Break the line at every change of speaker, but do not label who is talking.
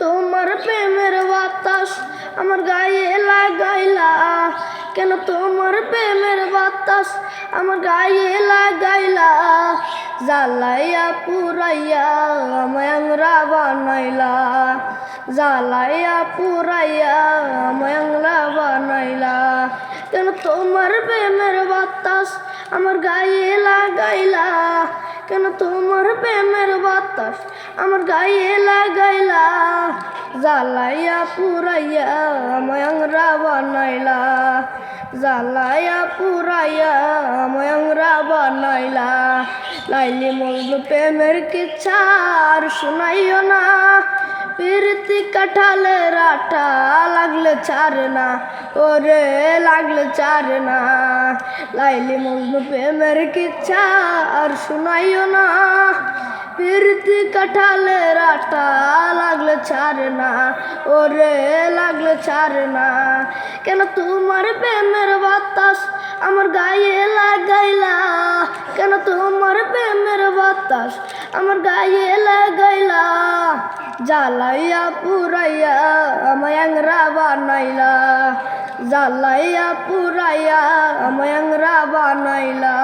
তোমার প্রেমের বাতাস আমার গায়ে লাগাইলা। কেন তোমার প্রেমের বাতাস আমার গায়ে লাগাইলা? জ্বালাইয়া পুরাইয়া আমায় আংরা বানাইলা। জ্বালাইয়া পুরাইয়া আমায় আংরা বানাইলা। কেন তোমার প্রেমের বাতাস আমার গায়ে লাগাইলা? কেন তোমার প্রেমের বাতাস আমার গায়ে লাগাইলা জ্বালাইয়া পুরাইয়া আমায় আংরা বানাইলা জ্বালাইয়া পুরাইয়া আমায় আংরা বানাইলা লাইলি মজনু প্রেমের কিচ্ছা আর শোনাইও না। প্রীতি কাঠালে রাঠা লাগলে ছাড়ে না। ওরে লাগলে ছাড়ে না। লাইলি মজনু প্রেমের কিচ্ছা আর শোনাইও না। প্রীতি কাঠালে রাঠা লাগলে ছাড়ে না। ওরে লাগলে ছাড়ে না কেন তোমার প্রেমের বাতাস আমার গায়ে লাগাইলা? কেন তোমার প্রেমের বাতাস আমার গায়ে লাগাইলা? জ্বালাইয়া পুরাইয়া আমায় আংরা বানাইলা। জ্বালাইয়া পুরাইয়া আমায় আংরা বানাইলা।